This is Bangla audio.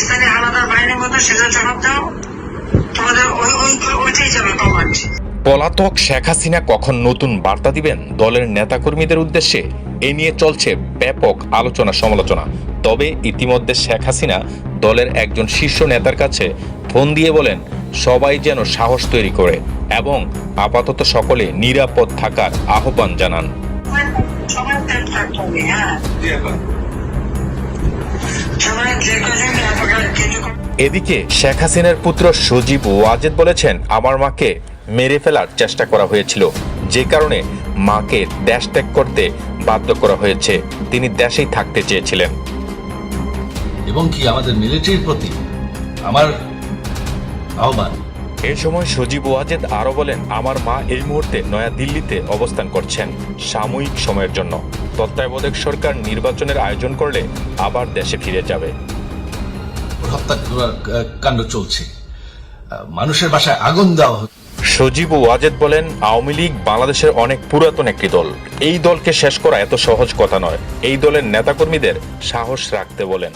পাকিস্তানি হানাদার বাহিনীর মতো সেটা জবাব দাও। তোমাদের ওই ওই ওইটাই যাবে কমান্ড পলাতক শেখ হাসিনা কখন নতুন বার্তা দিবেন? দলের নেতাকর্মীদের উদ্দেশ্যে এ নিয়ে চলছে ব্যাপক আলোচনা সমালোচনা। তবে ইতিমধ্যে শেখ হাসিনা দলের একজন শীর্ষ নেতার কাছে ফোন দিয়ে বলেন সবাই যেন সাহস তৈরি করে এবং আপাতত সকলে নিরাপদ থাকার আহ্বান জানান। সবাই হ্যাঁ। যে এদিকে শেখ হাসিনার পুত্র সজীব ওয়াজেদ বলেছেন আমার মাকে মেরে ফেলার চেষ্টা করা হয়েছিল। যে কারণে মাকে দেশ ত্যাগ করতে বাধ্য করা হয়েছে। তিনি দেশেই থাকতে চেয়েছিলেন। এবং কি আমাদের মিলিটারির প্রতি আমার আহ্বান? এ সময় সজীব ওয়াজেদ আরও বলেন আমার মা এই মুহূর্তে নয়া দিল্লিতে অবস্থান করছেন সাময়িক সময়ের জন্য। তত্ত্বাবধায়ক সরকার নির্বাচনের আয়োজন করলে আবার দেশে ফিরে যাবে। হত্যা কাণ্ড চলছে। মানুষের বাসায় আগুন দেওয়া হচ্ছে। সজীব ওয়াজেদ বলেন, আওয়ামী লীগ বাংলাদেশের অনেক পুরাতন একটি দল। এই দলকে শেষ করা এত সহজ কথা নয়। এই দলের নেতাকর্মীদের সাহস রাখতে বলেন।